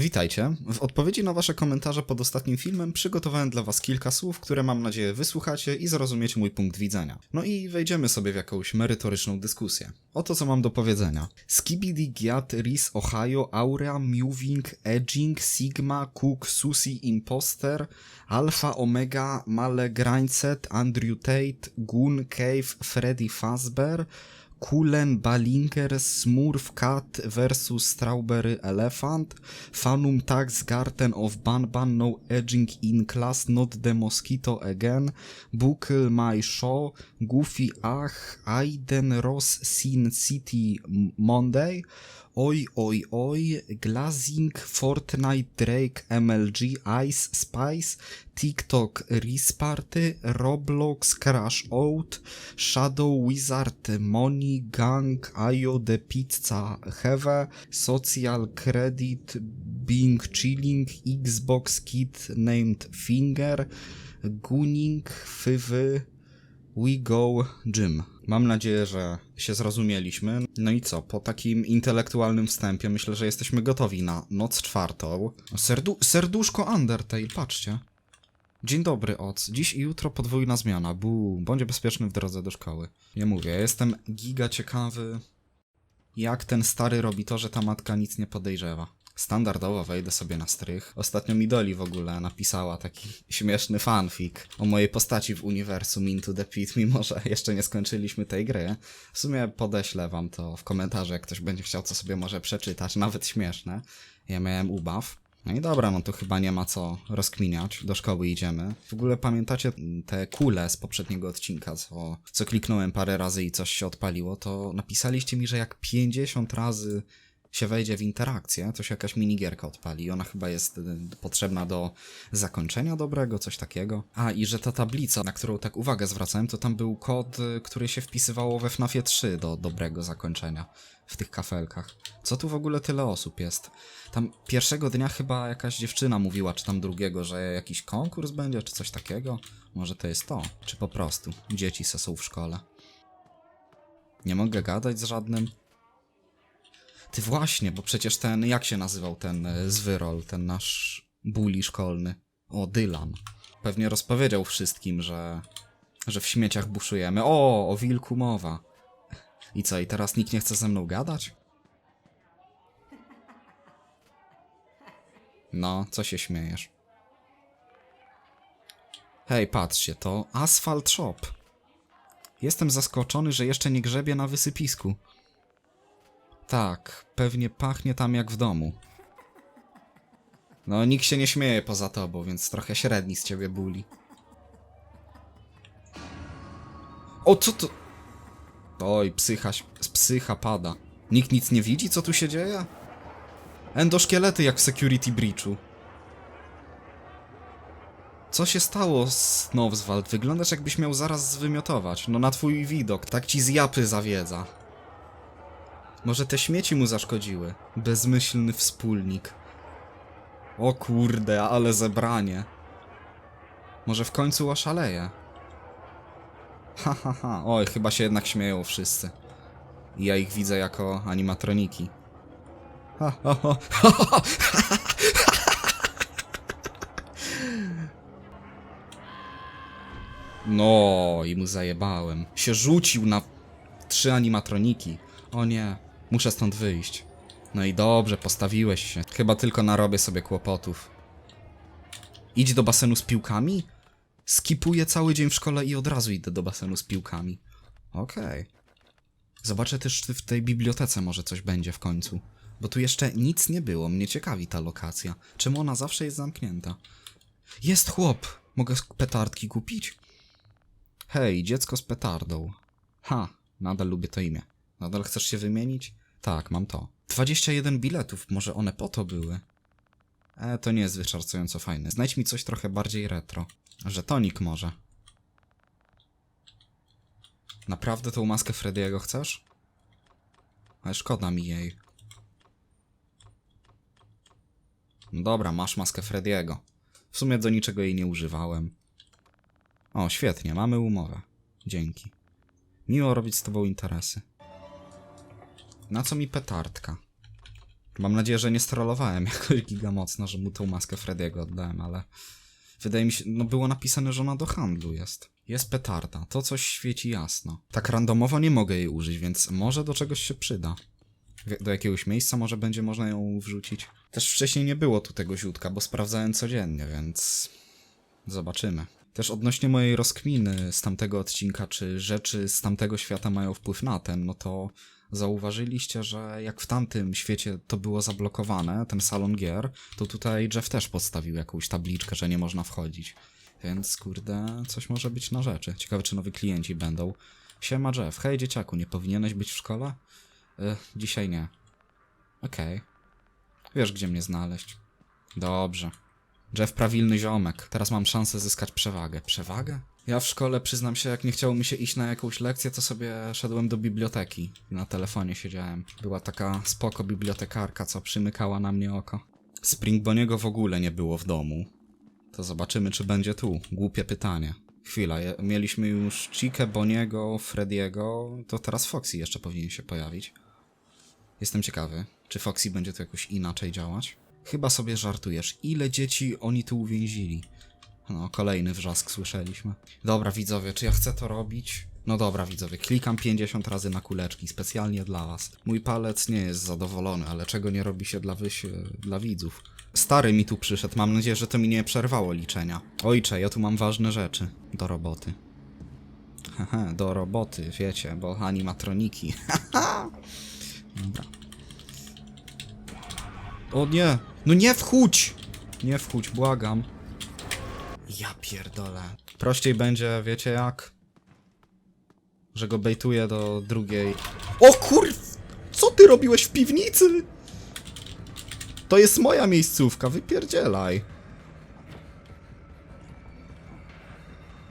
Witajcie. W odpowiedzi na Wasze komentarze pod ostatnim filmem przygotowałem dla Was kilka słów, które mam nadzieję wysłuchacie i zrozumiecie mój punkt widzenia. No i wejdziemy sobie w jakąś merytoryczną dyskusję. Oto co mam do powiedzenia. Skibidi Giat Ris Ohio Aura Moving Edging Sigma Cook Susi Imposter Alpha Omega Male Grindset Andrew Tate Goon Cave Freddy Fazbear Kulen Ballinger Smurf Cat vs Strawberry Elephant Fanum Tax Garden of Banban No Edging in Class Not the Mosquito Again Buckle My Show Goofy Ach Aiden Ross Sin City Monday Oj Oj Oj Glazing Fortnite Drake MLG Ice Spice TikTok Resparty Roblox Crash Out Shadow Wizard Money Gang Ayo the Pizza Have Social Credit Bing Chilling Xbox Kid Named Finger Gunning Fywy We Go Gym. Mam nadzieję, że się zrozumieliśmy. No i co, po takim intelektualnym wstępie myślę, że jesteśmy gotowi na noc czwartą. Serdu serduszko Undertale, patrzcie. Dzień dobry, Oc. Dziś i jutro podwójna zmiana. Bu, bądź bezpieczny w drodze do szkoły. Nie mówię, ja jestem giga ciekawy, jak ten stary robi to, że ta matka nic nie podejrzewa. Standardowo wejdę sobie na strych. Ostatnio mi Doli w ogóle napisała taki śmieszny fanfic o mojej postaci w uniwersum Into the Pit, mimo że jeszcze nie skończyliśmy tej gry. W sumie podeślę wam to w komentarzu, jak ktoś będzie chciał, co sobie może przeczytać, nawet śmieszne. Ja miałem ubaw. No i dobra, no to chyba nie ma co rozkminiać. Do szkoły idziemy. W ogóle pamiętacie te kule z poprzedniego odcinka, co, co kliknąłem parę razy i coś się odpaliło, to napisaliście mi, że jak 50 razy się wejdzie w interakcję, to się jakaś minigierka odpali. I Ona chyba jest y, potrzebna do zakończenia dobrego, coś takiego. A, i że ta tablica, na którą tak uwagę zwracałem, to tam był kod, y, który się wpisywało we FNAFie 3 do dobrego zakończenia w tych kafelkach. Co tu w ogóle tyle osób jest? Tam pierwszego dnia chyba jakaś dziewczyna mówiła, czy tam drugiego, że jakiś konkurs będzie, czy coś takiego. Może to jest to, czy po prostu dzieci se są w szkole. Nie mogę gadać z żadnym. Ty właśnie, bo przecież ten, jak się nazywał ten e, zwyrol, ten nasz bully szkolny? O, Dylan. Pewnie rozpowiedział wszystkim, że, że w śmieciach buszujemy. O, o wilku mowa. I co, i teraz nikt nie chce ze mną gadać? No, co się śmiejesz? Hej, patrzcie, to Asphalt Shop. Jestem zaskoczony, że jeszcze nie grzebie na wysypisku. Tak, pewnie pachnie tam jak w domu. No, nikt się nie śmieje poza tobą, więc trochę średni z ciebie buli. O, co to? Oj, psycha, psycha pada. Nikt nic nie widzi, co tu się dzieje? Endoszkielety jak w Security Breachu. Co się stało, Snowswald? Wyglądasz jakbyś miał zaraz zwymiotować. No na twój widok, tak ci z japy zawiedza. Może te śmieci mu zaszkodziły? Bezmyślny wspólnik. O kurde, ale zebranie. Może w końcu oszaleje? Ha, ha, ha. Oj, chyba się jednak śmieją wszyscy. I ja ich widzę jako animatroniki. No, i mu zajebałem. Się rzucił na trzy animatroniki. O nie, muszę stąd wyjść. No i dobrze, postawiłeś się. Chyba tylko narobię sobie kłopotów. Idź do basenu z piłkami? Skipuję cały dzień w szkole i od razu idę do basenu z piłkami. Okej. Zobaczę też, czy w tej bibliotece może coś będzie w końcu. Bo tu jeszcze nic nie było. Mnie ciekawi ta lokacja. Czemu ona zawsze jest zamknięta? Jest chłop! Mogę petardki kupić? Hej, dziecko z petardą. Ha, nadal lubię to imię. Nadal chcesz się wymienić? Tak, mam to. 21 biletów, może one po to były? E, to nie jest wyczerpująco fajne. Znajdź mi coś trochę bardziej retro. Żetonik może. Naprawdę tą maskę Frediego chcesz? Ale szkoda mi jej. No dobra, masz maskę Frediego. W sumie do niczego jej nie używałem. O, świetnie, mamy umowę. Dzięki. Miło robić z tobą interesy. Na co mi petardka? Mam nadzieję, że nie strollowałem jakoś giga mocno, że mu tą maskę Frediego oddałem, ale wydaje mi się, no było napisane, że ona do handlu jest. Jest petarda, to coś świeci jasno. Tak randomowo nie mogę jej użyć, więc może do czegoś się przyda. Do jakiegoś miejsca może będzie można ją wrzucić. Też wcześniej nie było tu tego ziutka, bo sprawdzałem codziennie, więc zobaczymy. Też odnośnie mojej rozkminy z tamtego odcinka, czy rzeczy z tamtego świata mają wpływ na ten, no to zauważyliście, że jak w tamtym świecie to było zablokowane, ten salon gier, to tutaj Jeff też podstawił jakąś tabliczkę, że nie można wchodzić. Więc kurde, coś może być na rzeczy. Ciekawe, czy nowi klienci będą. Siema Jeff, hej dzieciaku, nie powinieneś być w szkole? Y, dzisiaj nie. Okej. Wiesz, gdzie mnie znaleźć. Dobrze. Jeff prawilny ziomek. Teraz mam szansę zyskać przewagę. Przewagę? Ja w szkole, przyznam się, jak nie chciało mi się iść na jakąś lekcję, to sobie szedłem do biblioteki. Na telefonie siedziałem. Była taka spoko bibliotekarka, co przymykała na mnie oko. Springboniego w ogóle nie było w domu. To zobaczymy, czy będzie tu. Głupie pytanie. Chwila, je- mieliśmy już Chikę, Boniego, Frediego, to teraz Foxy jeszcze powinien się pojawić. Jestem ciekawy, czy Foxy będzie tu jakoś inaczej działać? Chyba sobie żartujesz. Ile dzieci oni tu uwięzili? No, kolejny wrzask słyszeliśmy. Dobra, widzowie, czy ja chcę to robić? No dobra, widzowie, klikam 50 razy na kuleczki, specjalnie dla was. Mój palec nie jest zadowolony, ale czego nie robi się dla, wyś... dla widzów? Stary mi tu przyszedł, mam nadzieję, że to mi nie przerwało liczenia. Ojcze, ja tu mam ważne rzeczy do roboty. Haha, do roboty, wiecie, bo animatroniki. Dobra. O nie! No nie wchódź! Nie wchódź, błagam. Ja pierdolę. Prościej będzie, wiecie jak? Że go bejtuję do drugiej. O kur... Co ty robiłeś w piwnicy? To jest moja miejscówka, wypierdzielaj.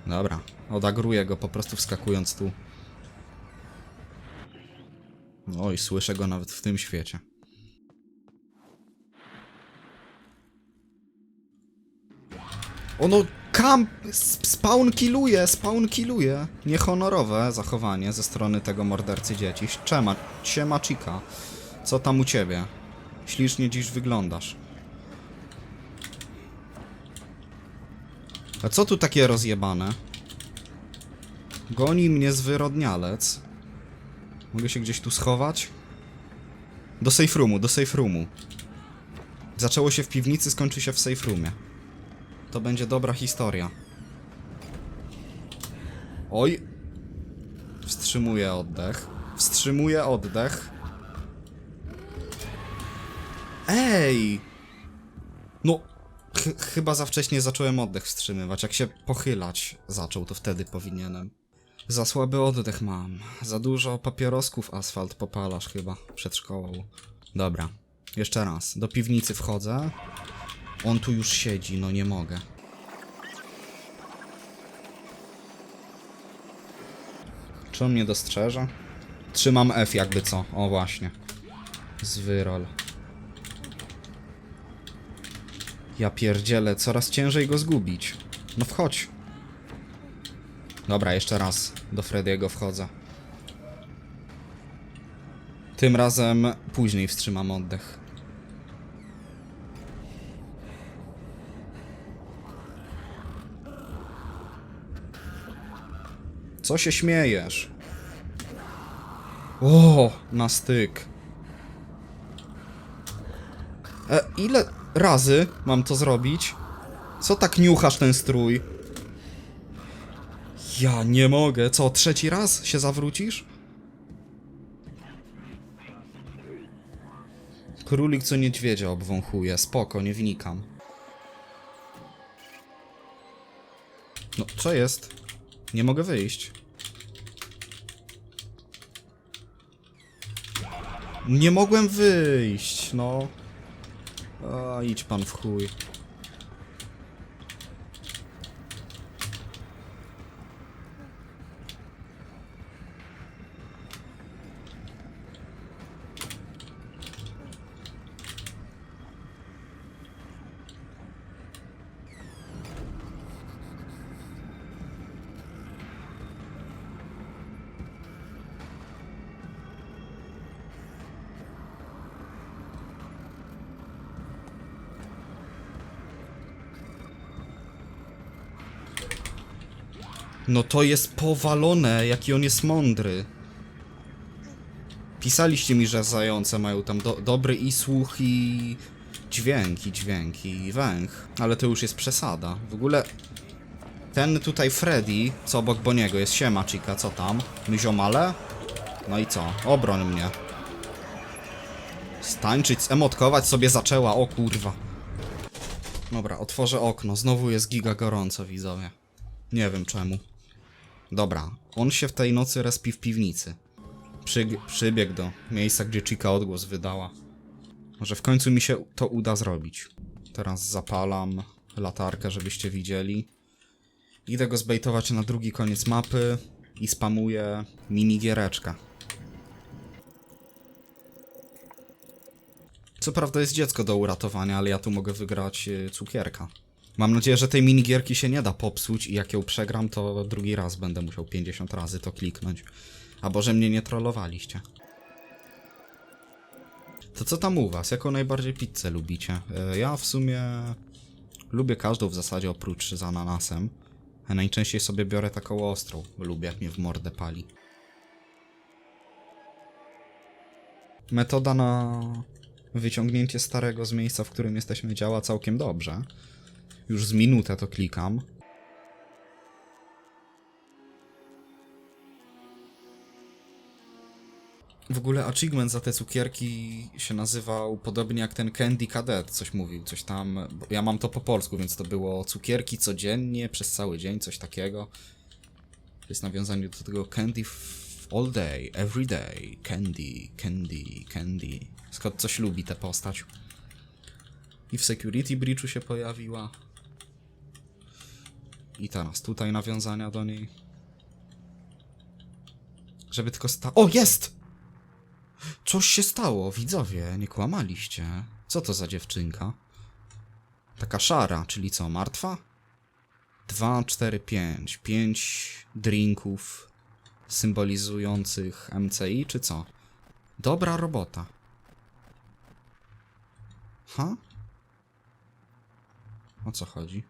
Dobra, odagruję go po prostu wskakując tu. Oj, słyszę go nawet w tym świecie. Ono kamp... sp- Spawn killuje, spawn killuje. Niehonorowe zachowanie ze strony tego mordercy dzieci. Czema, siema. Co tam u ciebie? Ślicznie dziś wyglądasz. A co tu takie rozjebane? Goni mnie zwyrodnialec. Mogę się gdzieś tu schować? Do safe roomu, do safe roomu. Zaczęło się w piwnicy, skończy się w safe roomie. To będzie dobra historia. Oj. Wstrzymuję oddech. Wstrzymuję oddech. Ej! No, ch chyba za wcześnie zacząłem oddech wstrzymywać. Jak się pochylać zaczął, to wtedy powinienem. Za słaby oddech mam. Za dużo papierosków asfalt popalasz chyba przed szkołą. Dobra. Jeszcze raz. Do piwnicy wchodzę. On tu już siedzi, no nie mogę. Czy on mnie dostrzeże? Trzymam F jakby co. O właśnie. Zwyrol. Ja pierdzielę, coraz ciężej go zgubić. No wchodź. Dobra, jeszcze raz do Frediego wchodzę. Tym razem później wstrzymam oddech. Co się śmiejesz? O, na styk. E, ile razy mam to zrobić? Co tak niuchasz ten strój? Ja nie mogę. Co, trzeci raz się zawrócisz? Królik co niedźwiedzia obwąchuje. Spoko, nie wnikam. No, co jest? Nie mogę wyjść. Nie mogłem wyjść, no. A, idź pan w chuj. No to jest powalone, jaki on jest mądry. Pisaliście mi, że zające mają tam do, dobry i słuch i dźwięk, i dźwięk, i węch. Ale to już jest przesada. W ogóle ten tutaj Freddy, co obok Boniego jest, siema chica, co tam? My ziomale? No i co? Obroń mnie. Stańczyć, emotkować sobie zaczęła, o kurwa. Dobra, otworzę okno, znowu jest giga gorąco, widzowie. Nie wiem czemu. Dobra, on się w tej nocy respi w piwnicy. Przyg przybiegł do miejsca, gdzie Chica odgłos wydała. Może w końcu mi się to uda zrobić. Teraz zapalam latarkę, żebyście widzieli. Idę go zbejtować na drugi koniec mapy i spamuję minigiereczkę. Co prawda jest dziecko do uratowania, ale ja tu mogę wygrać y, cukierka. Mam nadzieję, że tej minigierki się nie da popsuć i jak ją przegram, to drugi raz będę musiał 50 razy to kliknąć. Albo że mnie nie trollowaliście. To co tam u was? Jaką najbardziej pizzę lubicie? E, Ja w sumie lubię każdą w zasadzie oprócz z ananasem. A najczęściej sobie biorę taką ostrą. Lubię jak mnie w mordę pali. Metoda na wyciągnięcie starego z miejsca, w którym jesteśmy działa całkiem dobrze. Już z minutę to klikam. W ogóle achievement za te cukierki się nazywał podobnie jak ten Candy Cadet, coś mówił, coś tam. Ja mam to po polsku, więc to było cukierki codziennie, przez cały dzień, coś takiego. To jest nawiązanie do tego Candy all day, every day, candy, candy, candy. Skąd coś lubi tę postać. I w Security Breachu się pojawiła. I teraz tutaj nawiązania do niej. Żeby tylko sta... O, jest! Coś się stało, widzowie, nie kłamaliście. Co to za dziewczynka? Taka szara, czyli co, martwa? 2, 4, 5. 5 drinków symbolizujących MCI, czy co? Dobra robota. Ha? O co chodzi?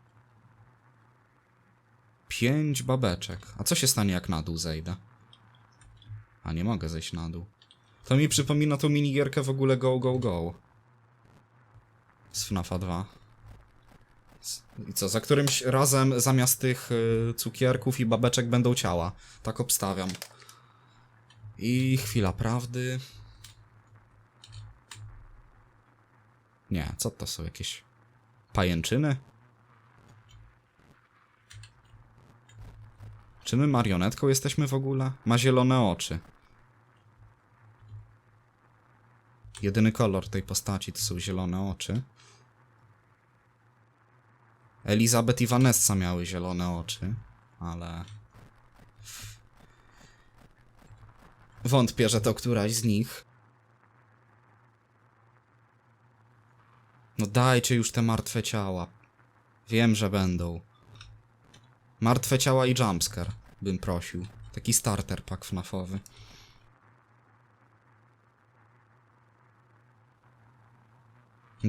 Pięć babeczek. A co się stanie, jak na dół zejdę? A nie mogę zejść na dół. To mi przypomina tą minigierkę w ogóle Go Go Go. Z FNAFa 2. S- I co, za którymś razem zamiast tych y, cukierków i babeczek będą ciała. Tak obstawiam. I chwila prawdy. Nie, co to są jakieś pajęczyny? Czy my marionetką jesteśmy w ogóle? Ma zielone oczy. Jedyny kolor tej postaci to są zielone oczy. Elizabeth i Vanessa miały zielone oczy, ale... Wątpię, że to któraś z nich. No dajcie już te martwe ciała. Wiem, że będą. Martwe ciała i jumpscare bym prosił. Taki starter pack FNAFowy.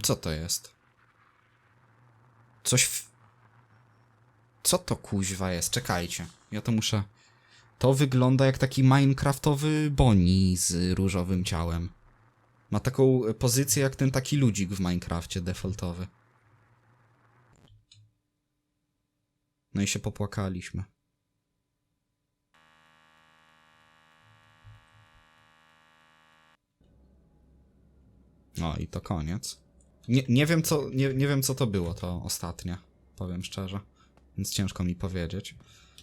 Co to jest? Coś w... Co to kuźwa jest? Czekajcie. Ja to muszę... To wygląda jak taki minecraftowy boni z różowym ciałem. Ma taką pozycję jak ten taki ludzik w Minecrafcie defaultowy. No i się popłakaliśmy. No i to koniec. Nie, nie, wiem co, nie, nie wiem co to było to ostatnie, powiem szczerze. Więc ciężko mi powiedzieć.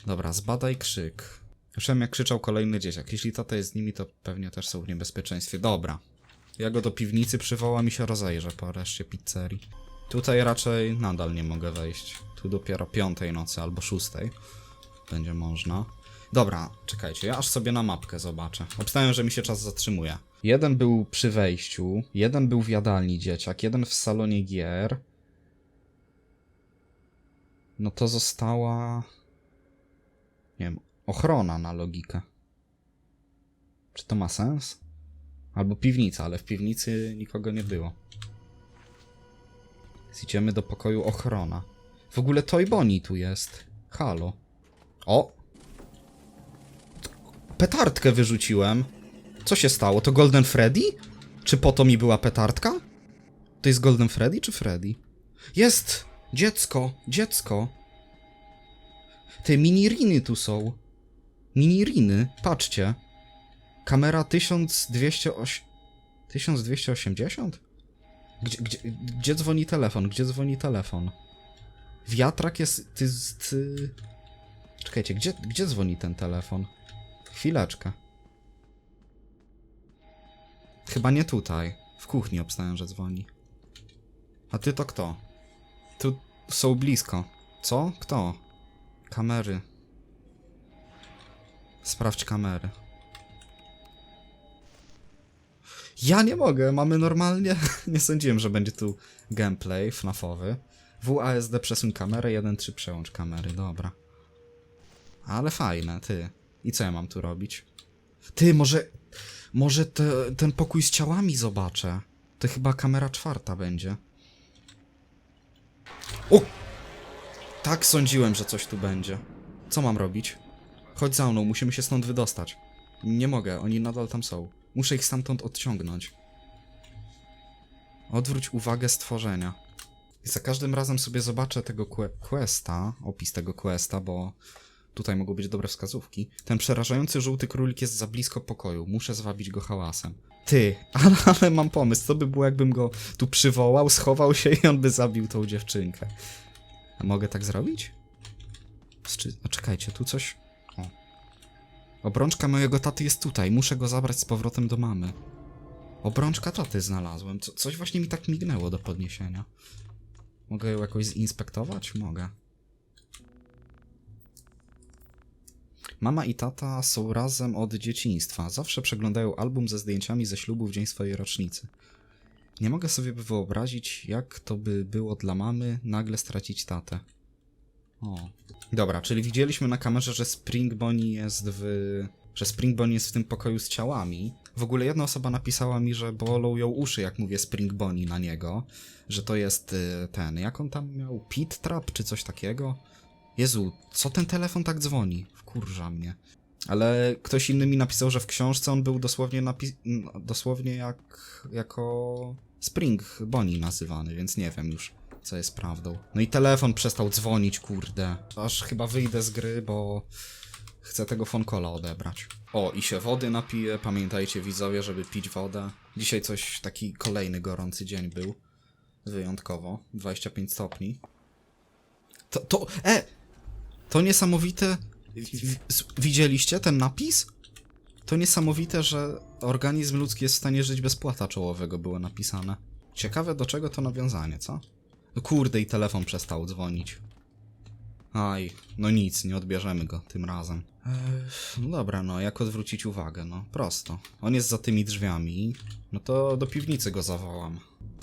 Dobra, zbadaj krzyk. Słyszałem jak krzyczał kolejny dzieciak. Jeśli tata jest z nimi, to pewnie też są w niebezpieczeństwie. Dobra. Ja go do piwnicy przywołam i się rozejrzę po reszcie pizzerii. Tutaj raczej nadal nie mogę wejść. Tu dopiero piątej nocy albo szóstej będzie można. Dobra, czekajcie, ja aż sobie na mapkę zobaczę. Obstawiam, że mi się czas zatrzymuje. Jeden był przy wejściu, jeden był w jadalni dzieciak, jeden w salonie gier. No to została... Nie wiem, ochrona na logikę. Czy to ma sens? Albo piwnica, ale w piwnicy nikogo nie było. Idziemy do pokoju ochrona. W ogóle Toy Bonnie tu jest. Halo. O! petardkę wyrzuciłem. Co się stało? To Golden Freddy? Czy po to mi była petardka? To jest Golden Freddy czy Freddy? Jest! Dziecko! Dziecko! Te miniriny tu są. Miniriny, patrzcie. Kamera 1208... 1280? Gdzie, gdzie, gdzie dzwoni telefon? Gdzie dzwoni telefon? Wiatrak jest... Ty, ty... Czekajcie, gdzie, gdzie dzwoni ten telefon? Chwileczkę. Chyba nie tutaj. W kuchni obstałem, że dzwoni. A ty to kto? Tu są blisko. Co? Kto? Kamery. Sprawdź kamery. Ja nie mogę, mamy normalnie. nie sądziłem, że będzie tu gameplay FNAFowy. WASD przesuń kamerę, 1.3 przełącz kamery, dobra. Ale fajne, ty. I co ja mam tu robić? Ty, może. Może te, ten pokój z ciałami zobaczę. To chyba kamera czwarta będzie. O! Tak sądziłem, że coś tu będzie. Co mam robić? Chodź za mną, musimy się stąd wydostać. Nie mogę, oni nadal tam są. Muszę ich stamtąd odciągnąć. Odwróć uwagę stworzenia. I za każdym razem sobie zobaczę tego que questa, opis tego questa, bo tutaj mogą być dobre wskazówki. Ten przerażający żółty królik jest za blisko pokoju. Muszę zwabić go hałasem. Ty, ale, ale mam pomysł. Co by było, jakbym go tu przywołał, schował się i on by zabił tą dziewczynkę. A mogę tak zrobić? A czekajcie, tu coś... Obrączka mojego taty jest tutaj. Muszę go zabrać z powrotem do mamy. Obrączka taty znalazłem. Co, coś właśnie mi tak mignęło do podniesienia. Mogę ją jakoś zinspektować? Mogę. Mama i tata są razem od dzieciństwa. Zawsze przeglądają album ze zdjęciami ze ślubu w dzień swojej rocznicy. Nie mogę sobie wyobrazić, jak to by było dla mamy nagle stracić tatę. O. Dobra, czyli widzieliśmy na kamerze, że Spring Bonnie jest w... że Spring Bonnie jest w tym pokoju z ciałami. W ogóle jedna osoba napisała mi, że bolą ją uszy, jak mówię Spring Bonnie na niego. Że to jest y, ten, jak on tam miał? Pit Trap czy coś takiego? Jezu, co ten telefon tak dzwoni? Wkurza mnie. Ale ktoś inny mi napisał, że w książce on był dosłownie napi- n- dosłownie jak jako Spring Bonnie nazywany, więc nie wiem już co jest prawdą. No i telefon przestał dzwonić, kurde. Aż chyba wyjdę z gry, bo chcę tego fonkola odebrać. O, i się wody napiję. Pamiętajcie widzowie, żeby pić wodę. Dzisiaj coś, taki kolejny gorący dzień był. Wyjątkowo. 25 stopni. To, to, e! To niesamowite. Widzieliście ten napis? To niesamowite, że organizm ludzki jest w stanie żyć bez płata czołowego, było napisane. Ciekawe do czego to nawiązanie, co? No kurde, i telefon przestał dzwonić. Aj, no nic, nie odbierzemy go tym razem. Ech, no dobra, no jak odwrócić uwagę? No prosto. On jest za tymi drzwiami, no to do piwnicy go zawołam.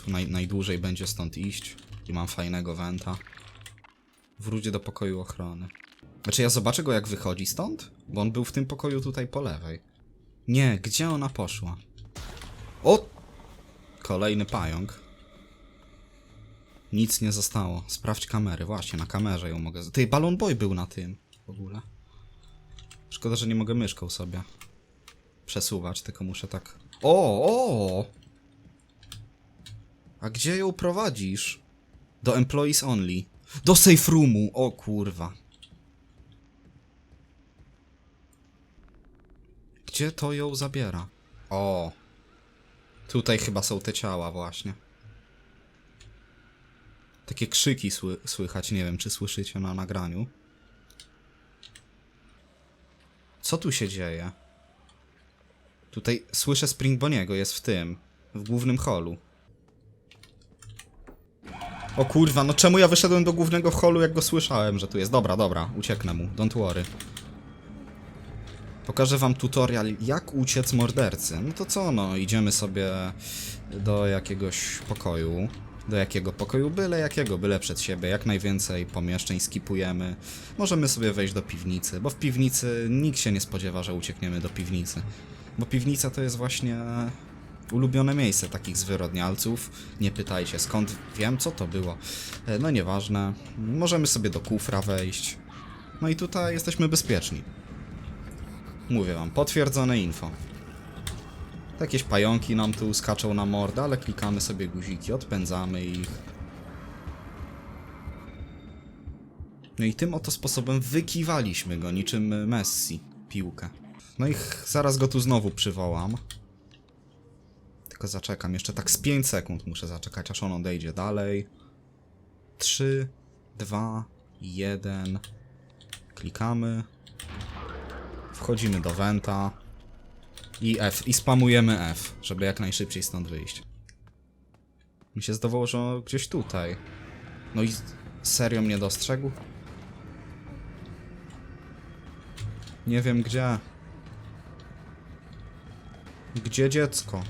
Naj, najdłużej będzie stąd iść i mam fajnego wenta. Wróć do pokoju ochrony. Znaczy ja zobaczę go jak wychodzi stąd? Bo on był w tym pokoju tutaj po lewej. Nie, gdzie ona poszła? O! Kolejny pająk. Nic nie zostało. Sprawdź kamery. Właśnie, na kamerze ją mogę... Ty, Balloon Boy był na tym w ogóle. Szkoda, że nie mogę myszką sobie przesuwać, tylko muszę tak... O, o! A gdzie ją prowadzisz? Do Employees Only. Do safe roomu! O kurwa. Gdzie to ją zabiera? O. Tutaj chyba są te ciała właśnie. Takie krzyki sły słychać, nie wiem czy słyszycie na nagraniu. Co tu się dzieje? Tutaj słyszę Springboniego, jest w tym, w głównym holu. O kurwa, no czemu ja wyszedłem do głównego holu, jak go słyszałem, że tu jest? Dobra, dobra, ucieknę mu, don't worry. Pokażę wam tutorial, jak uciec mordercy. No to co, no, idziemy sobie do jakiegoś pokoju. Do jakiego pokoju? Byle jakiego, byle przed siebie. Jak najwięcej pomieszczeń skipujemy. Możemy sobie wejść do piwnicy, bo w piwnicy nikt się nie spodziewa, że uciekniemy do piwnicy. Bo piwnica to jest właśnie ulubione miejsce takich zwyrodnialców. Nie pytajcie skąd wiem, co to było. E, No nieważne. Możemy sobie do kufra wejść. No i tutaj jesteśmy bezpieczni. Mówię wam, potwierdzone info. Jakieś pająki nam tu skaczą na mordę, ale klikamy sobie guziki, odpędzamy ich. No i tym oto sposobem wykiwaliśmy go, niczym Messi, piłkę. No i zaraz go tu znowu przywołam. Tylko zaczekam, jeszcze tak z 5 sekund muszę zaczekać, aż on odejdzie dalej. 3, 2, 1. Klikamy. Wchodzimy do Venta. I F. I spamujemy F, żeby jak najszybciej stąd wyjść. Mi się zdawało, że gdzieś tutaj. No i serio mnie dostrzegł? Nie wiem gdzie. Gdzie dziecko?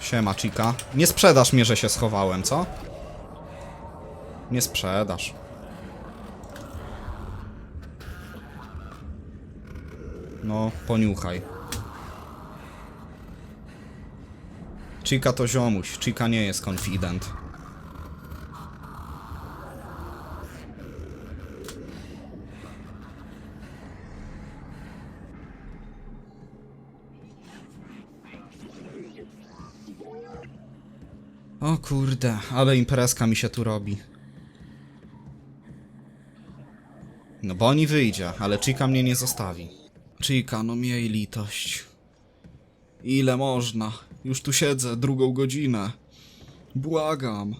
Siema, Chica. Nie sprzedasz mnie, że się schowałem, co? Nie sprzedasz. No, poniuchaj. Chica to ziomuś. Chica nie jest confident. O kurde, ale imprezka mi się tu robi. No Boni wyjdzie, ale Chica mnie nie zostawi. Chica, no miej litość. Ile można? Już tu siedzę drugą godzinę. Błagam.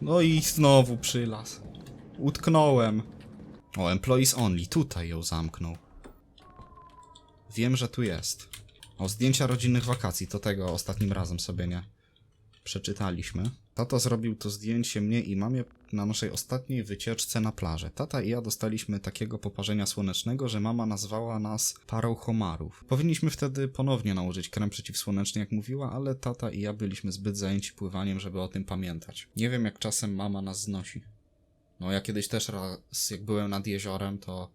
No i znowu przylas. Utknąłem. O, employees only. Tutaj ją zamknął. Wiem, że tu jest. O, zdjęcia rodzinnych wakacji. To tego ostatnim razem sobie nie przeczytaliśmy. Tata zrobił to zdjęcie mnie i mamie na naszej ostatniej wycieczce na plażę. Tata i ja dostaliśmy takiego poparzenia słonecznego, że mama nazwała nas parą homarów. Powinniśmy wtedy ponownie nałożyć krem przeciwsłoneczny, jak mówiła, ale tata i ja byliśmy zbyt zajęci pływaniem, żeby o tym pamiętać. Nie wiem, jak czasem mama nas znosi. No, ja kiedyś też raz, jak byłem nad jeziorem, to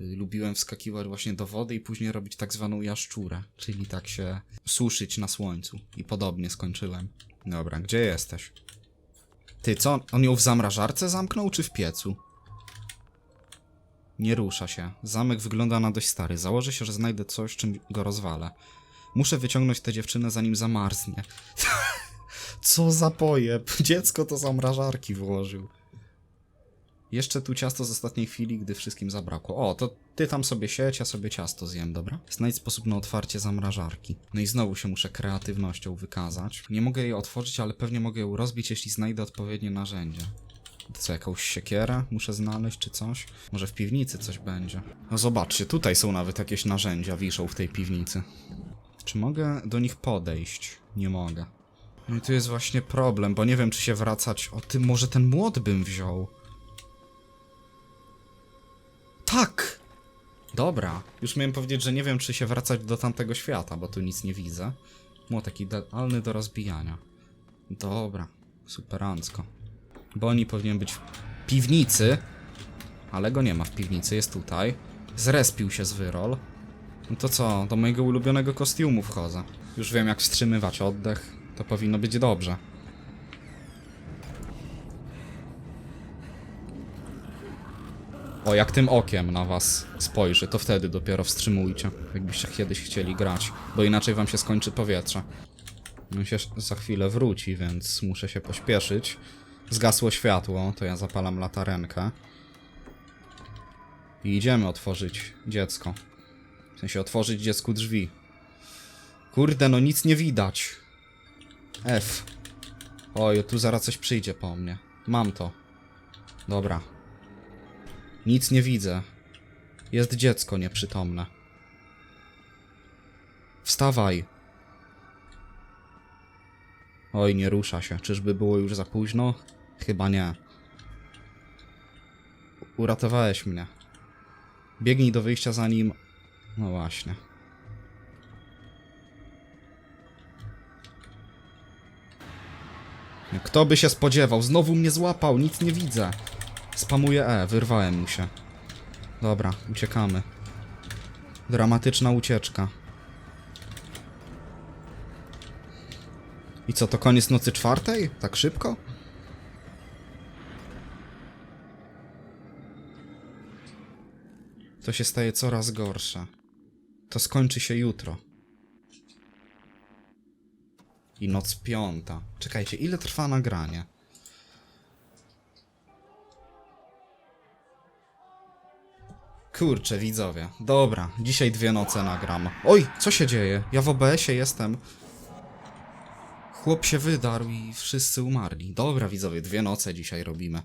y, lubiłem wskakiwać właśnie do wody i później robić tak zwaną jaszczurę, czyli tak się suszyć na słońcu. I podobnie skończyłem. Dobra, gdzie jesteś? Ty, co? On ją w zamrażarce zamknął, czy w piecu? Nie rusza się. Zamek wygląda na dość stary. Założę się, że znajdę coś, czym go rozwalę. Muszę wyciągnąć tę dziewczynę, zanim zamarznie. co za pojeb. Dziecko to zamrażarki włożył. Jeszcze tu ciasto z ostatniej chwili, gdy wszystkim zabrakło. O, to ty tam sobie sieć, ja sobie ciasto zjem, dobra? Znajdź sposób na otwarcie zamrażarki. No i znowu się muszę kreatywnością wykazać. Nie mogę jej otworzyć, ale pewnie mogę ją rozbić, jeśli znajdę odpowiednie narzędzie. Co, jakąś siekierę muszę znaleźć, czy coś? Może w piwnicy coś będzie. No zobaczcie, tutaj są nawet jakieś narzędzia, wiszą w tej piwnicy. Czy mogę do nich podejść? Nie mogę. No i tu jest właśnie problem, bo nie wiem, czy się wracać... O tym może ten młot bym wziął. Tak! Dobra. Już miałem powiedzieć, że nie wiem, czy się wracać do tamtego świata, bo tu nic nie widzę. Młotek idealny do rozbijania. Dobra. Superancko. Boni powinien być w piwnicy, ale go nie ma w piwnicy, jest tutaj. Zrespił się z wyrol. No to co, do mojego ulubionego kostiumu wchodzę. Już wiem, jak wstrzymywać oddech. To powinno być dobrze. O, jak tym okiem na was spojrzy, to wtedy dopiero wstrzymujcie. Jakbyście kiedyś chcieli grać, bo inaczej wam się skończy powietrze. On się za chwilę wróci, więc muszę się pośpieszyć. Zgasło światło, to ja zapalam latarenkę. I idziemy otworzyć dziecko. W sensie otworzyć dziecku drzwi. Kurde, no nic nie widać. F. Oj, tu zaraz coś przyjdzie po mnie. Mam to. Dobra. Nic nie widzę. Jest dziecko nieprzytomne. Wstawaj. Oj, nie rusza się. Czyżby było już za późno? Chyba nie. Uratowałeś mnie. Biegnij do wyjścia zanim... No właśnie. Kto by się spodziewał? Znowu mnie złapał, nic nie widzę. Spamuje E, wyrwałem mu się. Dobra, uciekamy. Dramatyczna ucieczka. I co, to koniec nocy czwartej? Tak szybko? To się staje coraz gorsze. To skończy się jutro. I noc piąta. Czekajcie, ile trwa nagranie? Kurczę, widzowie. Dobra, dzisiaj dwie noce nagram. Oj, co się dzieje? Ja w OBS-ie jestem. Chłop się wydarł i wszyscy umarli. Dobra, widzowie, dwie noce dzisiaj robimy.